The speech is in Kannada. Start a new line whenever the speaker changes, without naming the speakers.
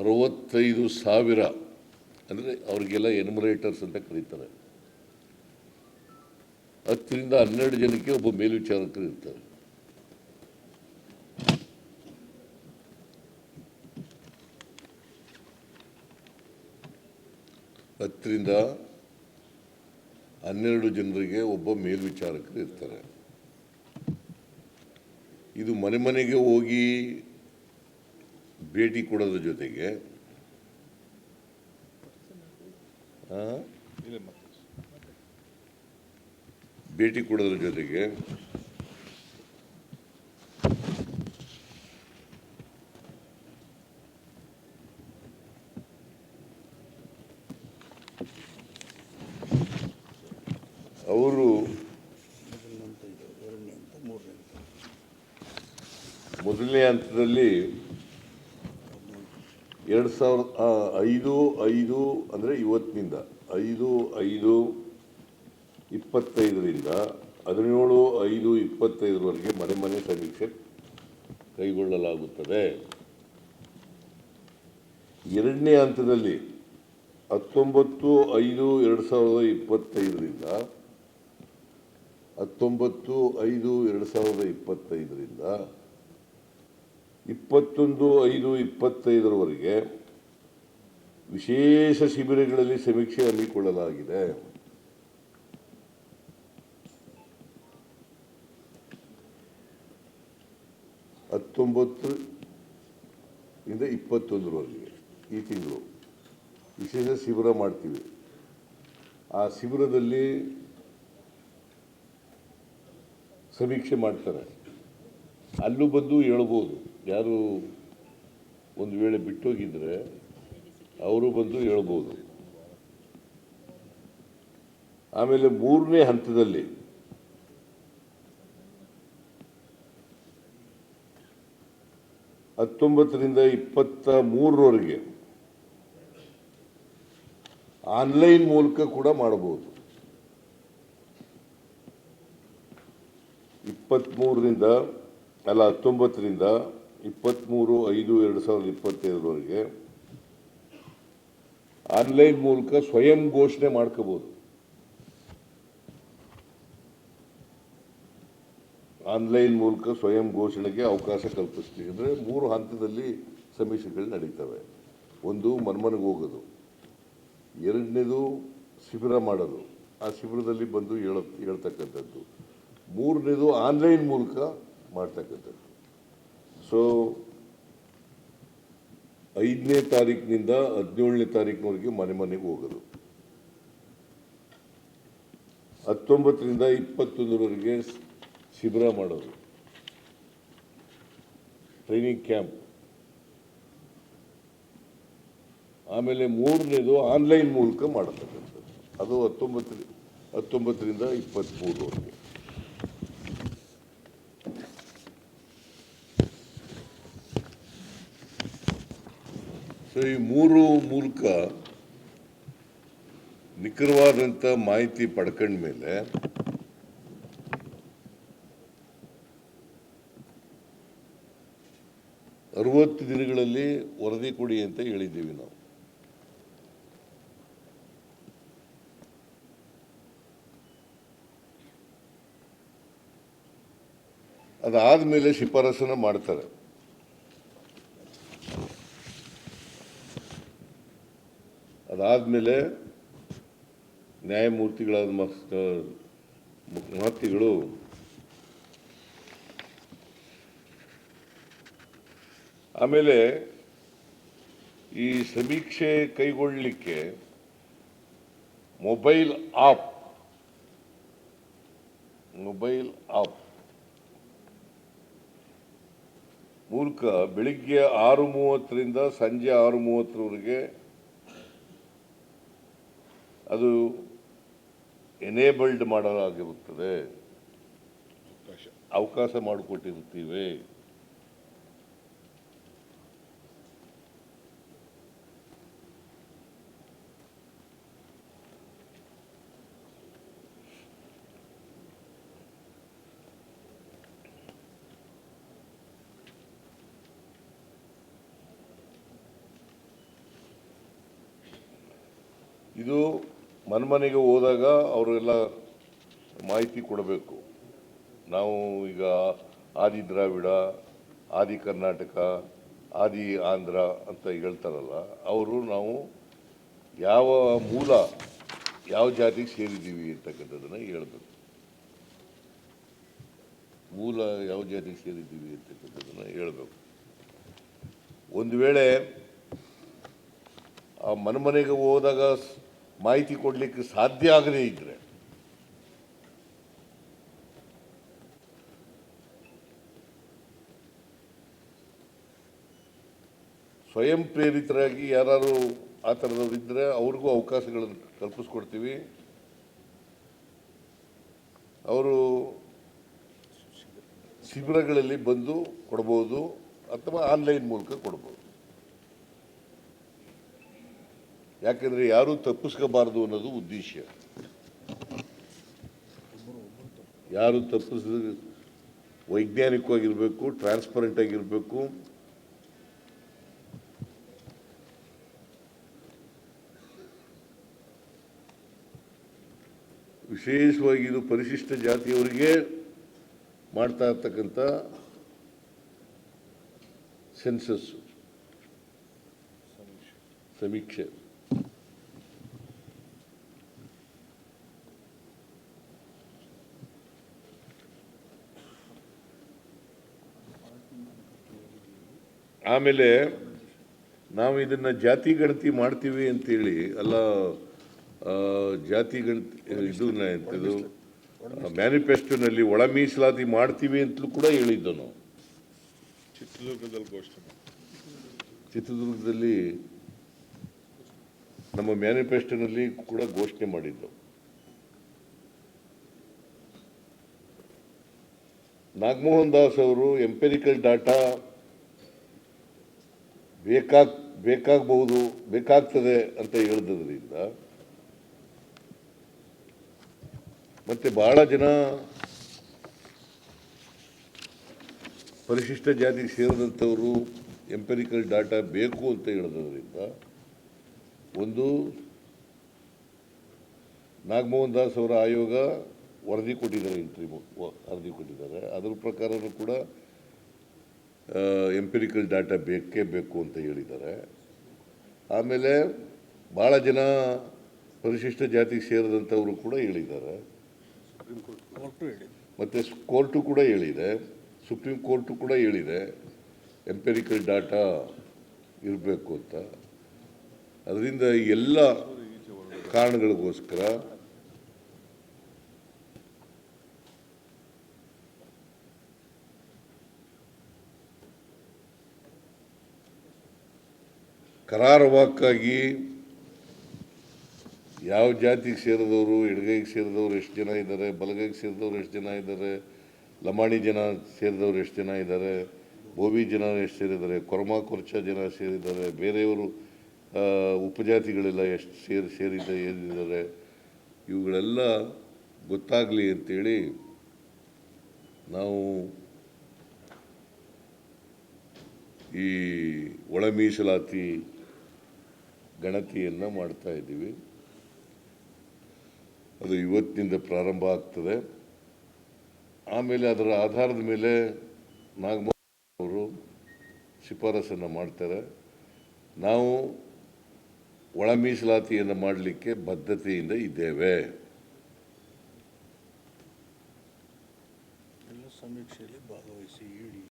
ಅರವತ್ತೈದು ಸಾವಿರ ಅಂದರೆ ಅವರಿಗೆಲ್ಲ ಎನ್ಮರೇಟರ್ಸ್ ಅಂತ ಕರೀತಾರೆ. ಹತ್ತರಿಂದ ಹನ್ನೆರಡು ಜನಕ್ಕೆ ಒಬ್ಬ ಮೇಲ್ವಿಚಾರಕರು ಇರ್ತಾರೆ. ಹತ್ತರಿಂದ ಹನ್ನೆರಡು ಜನರಿಗೆ ಒಬ್ಬ ಮೇಲ್ವಿಚಾರಕರು ಇರ್ತಾರೆ. ಇದು ಮನೆ ಮನೆಗೆ ಹೋಗಿ ಭೇಟಿ ಕೊಡೋದ್ರ ಜೊತೆಗೆ? ಭೇಟಿ ಕೊಡೋದ್ರ ಜೊತೆಗೆ ಅವರು ಮೊದಲನೇ ಹಂತದಲ್ಲಿ ಎರಡು ಸಾವಿರದ ಐದು ಐದು ಅಂದರೆ ಇವತ್ತಿನಿಂದ, ಐದು ಐದು, ಇಪ್ಪತ್ತೈದರಿಂದ ಹದಿನೇಳು, ಐದು, ಇಪ್ಪತ್ತೈದರವರೆಗೆ ಮನೆ ಮನೆ ಸಮೀಕ್ಷೆ ಕೈಗೊಳ್ಳಲಾಗುತ್ತದೆ. ಎರಡನೇ ಹಂತದಲ್ಲಿ ಹತ್ತೊಂಬತ್ತು, ಐದು, ಎರಡು ಸಾವಿರದ ಇಪ್ಪತ್ತೈದರಿಂದ, ಹತ್ತೊಂಬತ್ತು, ಐದು, ಎರಡು ಸಾವಿರದ ಇಪ್ಪತ್ತೈದರಿಂದ ಇಪ್ಪತ್ತೊಂದು, ಐದು, ಇಪ್ಪತ್ತೈದರವರೆಗೆ ವಿಶೇಷ ಶಿಬಿರಗಳಲ್ಲಿ ಸಮೀಕ್ಷೆ ಹಮ್ಮಿಕೊಳ್ಳಲಾಗಿದೆ. ಹತ್ತೊಂಬತ್ತು ಇಂದ ಇಪ್ಪತ್ತೊಂದರವರೆಗೆ ಈ ತಿಂಗಳು ವಿಶೇಷ ಶಿಬಿರ ಮಾಡ್ತೀವಿ. ಆ ಶಿಬಿರದಲ್ಲಿ ಸಮೀಕ್ಷೆ ಮಾಡ್ತಾರೆ. ಅಲ್ಲೂ ಬಂದು ಹೇಳ್ಬೋದು. ಯಾರು ಒಂದು ವೇಳೆ ಬಿಟ್ಟೋಗಿದ್ರೆ ಅವರು ಬಂದು ಹೇಳ್ಬೋದು. ಆಮೇಲೆ ಮೂರನೇ ಹಂತದಲ್ಲಿ ಹತ್ತೊಂಬತ್ತರಿಂದ ಇಪ್ಪತ್ತ ಮೂರರವರೆಗೆ ಆನ್ಲೈನ್ ಮೂಲಕ ಕೂಡ ಮಾಡಬಹುದು. ಇಪ್ಪತ್ತ್ಮೂರರಿಂದ ಅಲ್ಲ ಹತ್ತೊಂಬತ್ತರಿಂದ ಇಪ್ಪತ್ತ್ಮೂರು ಐದು, ಎರಡು ಸಾವಿರದ ಇಪ್ಪತ್ತೈದರವರೆಗೆ ಆನ್ಲೈನ್ ಮೂಲಕ ಸ್ವಯಂ ಘೋಷಣೆ ಮಾಡ್ಕೋಬೋದು. ಆನ್ಲೈನ್ ಮೂಲಕ ಸ್ವಯಂ ಘೋಷಣೆಗೆ ಅವಕಾಶ ಕಲ್ಪಿಸ್ತೀವಿ. ಅಂದರೆ ಮೂರು ಹಂತದಲ್ಲಿ ಸಮೀಕ್ಷೆಗಳು ನಡೀತವೆ. ಒಂದು ಮನ್ಮನೆಗೆ ಹೋಗೋದು. ಎರಡನೇದು ಶಿಬಿರ ಮಾಡೋದು. ಆ ಶಿಬಿರದಲ್ಲಿ ಬಂದು ಹೇಳ ಹೇಳ್ತಕ್ಕಂಥದ್ದು. ಮೂರನೇದು ಆನ್ಲೈನ್ ಮೂಲಕ ಮಾಡ್ತಕ್ಕಂಥದ್ದು. ಸೊ ಐದನೇ ತಾರೀಕಿನಿಂದ ಹದಿನೇಳನೇ ತಾರೀಕಿನವರೆಗೆ ಮನೆ ಮನೆಗೆ ಹೋಗೋದು. ಹತ್ತೊಂಬತ್ತರಿಂದ ಇಪ್ಪತ್ತೊಂದರವರೆಗೆ ಶಿಬಿರ ಮಾಡೋದು. ಟ್ರೈನಿಂಗ್ ಕ್ಯಾಂಪ್ ಆಮೇಲೆ ಮೂರನೇದು ಆನ್ಲೈನ್ ಮೂಲಕ ಮಾಡತಕ್ಕಂಥದ್ದು. ಅದು ಹತ್ತೊಂಬತ್ತು ಹತ್ತೊಂಬತ್ತರಿಂದ ಇಪ್ಪತ್ತ್ಮೂರವರೆಗೆ ಸೊ ಈ ಮೂರು ಮೂಲಕ ನಿಖರವಾದಂಥ ಮಾಹಿತಿ ಪಡ್ಕೊಂಡ ಮೇಲೆ ಅರವತ್ತು ದಿನಗಳಲ್ಲಿ ವರದಿ ಕೊಡಿ ಅಂತ ಹೇಳಿದ್ದೀವಿ ನಾವು. ಅದಾದ ಮೇಲೆ ಶಿಫಾರಸನ್ನು ಮಾಡ್ತಾರೆ. ಅದಾದಮೇಲೆ ನ್ಯಾಯಮೂರ್ತಿಗಳಾದ ಮಹತಿಗಳು ಆಮೇಲೆ ಈ ಸಮೀಕ್ಷೆ ಕೈಗೊಳ್ಳಲಿಕ್ಕೆ ಮೊಬೈಲ್ ಆಪ್ ಮೊಬೈಲ್ ಆಪ್ ಮೂಲಕ ಬೆಳಿಗ್ಗೆ ಆರು ಮೂವತ್ತರಿಂದ ಸಂಜೆ ಆರು ಮೂವತ್ತರವರೆಗೆ ಅದು ಎನೇಬಲ್ಡ್ ಮಾಡಲಾಗಿರುತ್ತದೆ. ಅವಕಾಶ ಮಾಡಿಕೊಟ್ಟಿರುತ್ತೀವಿ. ಇದು ಮನ್ಮನೆಗೆ ಹೋದಾಗ ಅವರೆಲ್ಲ ಮಾಹಿತಿ ಕೊಡಬೇಕು. ನಾವು ಈಗ ಆದಿ ದ್ರಾವಿಡ, ಆದಿ ಕರ್ನಾಟಕ, ಆದಿ ಆಂಧ್ರ ಅಂತ ಹೇಳ್ತಾರಲ್ಲ, ಅವರು ನಾವು ಯಾವ ಮೂಲ, ಯಾವ ಜಾತಿಗೆ ಸೇರಿದ್ದೀವಿ ಅಂತಕ್ಕಂಥದ್ದನ್ನು ಹೇಳಬೇಕು. ಮೂಲ ಯಾವ ಜಾತಿಗೆ ಸೇರಿದ್ದೀವಿ ಅಂತಕ್ಕಂಥದ್ದನ್ನು ಹೇಳಬೇಕು. ಒಂದು ವೇಳೆ ಆ ಮನೆಮನೆಗೆ ಹೋದಾಗ ಮಾಹಿತಿ ಕೊಡಲಿಕ್ಕೆ ಸಾಧ್ಯ ಆಗದೇ ಇದ್ರೆ. ಸ್ವಯಂ ಪ್ರೇರಿತರಾಗಿ ಯಾರು ಆ ಥರದವ್ರು ಇದ್ದರೆ ಅವ್ರಿಗೂ ಅವಕಾಶಗಳನ್ನು ಕಲ್ಪಿಸ್ಕೊಡ್ತೀವಿ. ಅವರು ಶಿಬಿರಗಳಲ್ಲಿ ಬಂದು ಕೊಡ್ಬೋದು ಅಥವಾ ಆನ್ಲೈನ್ ಮೂಲಕ ಕೊಡ್ಬೋದು. ಯಾಕೆಂದರೆ ಯಾರೂ ತಪ್ಪಿಸ್ಕೋಬಾರ್ದು ಅನ್ನೋದು ಉದ್ದೇಶ. ಯಾರು ತಪ್ಪಿಸ್ ವೈಜ್ಞಾನಿಕವಾಗಿರಬೇಕು ಟ್ರಾನ್ಸ್ಪರೆಂಟ್ ಆಗಿರಬೇಕು, ವಿಶೇಷವಾಗಿ ಇದು ಪರಿಶಿಷ್ಟ ಜಾತಿಯವರಿಗೆ ಮಾಡ್ತಾ ಇರ್ತಕ್ಕಂಥ ಸೆನ್ಸಸ್ ಸಮೀಕ್ಷೆ. ಆಮೇಲೆ ನಾವು ಇದನ್ನ ಜಾತಿ ಗಣತಿ ಮಾಡ್ತೀವಿ ಅಂತೇಳಿ ಅಲ್ಲ ಜಾತಿ ಗಣತಿ ಇದು ಇದು ಮ್ಯಾನಿಫೆಸ್ಟೋನಲ್ಲಿ ಒಳ ಮೀಸಲಾತಿ ಮಾಡ್ತೀವಿ ಅಂತಲೂ ಕೂಡ ಹೇಳಿದ್ದು ನಾವು.
ಚಿತ್ರದುರ್ಗದಲ್ಲಿ ಘೋಷಣೆ.
ಚಿತ್ರದುರ್ಗದಲ್ಲಿ ನಮ್ಮ ಮ್ಯಾನಿಫೆಸ್ಟೋನಲ್ಲಿ ಕೂಡ ಘೋಷಣೆ ಮಾಡಿದ್ದು. ನಾಗಮೋಹನ್ ದಾಸ್ ಅವರು ಎಂಪೆರಿಕಲ್ ಡಾಟಾ ಬೇಕಾಗ್ ಬೇಕಾಗಬಹುದು, ಬೇಕಾಗ್ತದೆ ಅಂತ ಹೇಳಿದ್ರಿಂದ ಮತ್ತೆ ಬಹಳ ಜನ ಪರಿಶಿಷ್ಟ ಜಾತಿ ಸೇರಿದಂಥವರು ಎಂಪೆರಿಕಲ್ ಡಾಟಾ ಬೇಕು ಅಂತ ಹೇಳಿದ್ರಿಂದ ಒಂದು ನಾಗಮೋಹನ್ ದಾಸ್ ಅವರ ಆಯೋಗ ವರದಿ ಕೊಟ್ಟಿದ್ದಾರೆ ಇಂಟ್ರಿ ವರದಿ ಕೊಟ್ಟಿದ್ದಾರೆ. ಅದರ ಪ್ರಕಾರನೂ ಕೂಡ ಎಂಪೆರಿಕಲ್ ಡಾಟಾ ಬೇಕೇ ಬೇಕು ಅಂತ ಹೇಳಿದ್ದಾರೆ. ಆಮೇಲೆ ಭಾಳ ಜನ ಪರಿಶಿಷ್ಟ ಜಾತಿಗೆ ಸೇರಿದಂಥವರು ಕೂಡ ಹೇಳಿದ್ದಾರೆ. ಮತ್ತು ಕೋರ್ಟು ಕೂಡ ಹೇಳಿದೆ. ಸುಪ್ರೀಂ ಕೋರ್ಟು ಕೂಡ ಹೇಳಿದೆ. ಎಂಪೆರಿಕಲ್ ಡಾಟಾ ಇರಬೇಕು ಅಂತ. ಅದರಿಂದ ಎಲ್ಲ ಕಾರಣಗಳಿಗೋಸ್ಕರ ಕರಾರವಾಕ್ಕಾಗಿ ಯಾವ ಜಾತಿಗೆ ಸೇರಿದವರು ಎಡಗೈಗೆ ಸೇರಿದವರು ಎಷ್ಟು ಜನ ಇದ್ದಾರೆ, ಬಲಗೈಗೆ ಸೇರಿದವರು ಎಷ್ಟು ಜನ ಇದ್ದಾರೆ, ಲಮಾಣಿ ಜನ ಸೇರಿದವರು ಎಷ್ಟು ಜನ ಇದ್ದಾರೆ ಬೋವಿ ಜನ ಎಷ್ಟು ಸೇರಿದ್ದಾರೆ, ಕೊರ್ಮಾ, ಕೊರ್ಚ ಜನ ಸೇರಿದ್ದಾರೆ, ಬೇರೆಯವರು ಉಪಜಾತಿಗಳೆಲ್ಲ ಎಷ್ಟು ಸೇರಿ, ಸೇರಿದ್ದ, ಏನಿದ್ದಾರೆ, ಇವುಗಳೆಲ್ಲ ಗೊತ್ತಾಗಲಿ ಅಂತೇಳಿ ನಾವು ಈ ಒಳ ಮೀಸಲಾತಿ ಗಣತಿಯನ್ನು ಮಾಡ್ತಾ ಇದ್ದೀವಿ. ಅದು ಇವತ್ತಿನಿಂದ ಪ್ರಾರಂಭ ಆಗ್ತದೆ. ಆಮೇಲೆ ಅದರ ಆಧಾರದ ಮೇಲೆ ನಾಗಮೋಹನ್ ಅವರು ಶಿಫಾರಸನ್ನು ಮಾಡ್ತಾರೆ. ನಾವು ಒಳ ಮೀಸಲಾತಿಯನ್ನು ಮಾಡಲಿಕ್ಕೆ ಬದ್ಧತೆಯಿಂದ ಇದ್ದೇವೆ.
ಸಮೀಕ್ಷೆಯಲ್ಲಿ ಭಾಗವಹಿಸಿ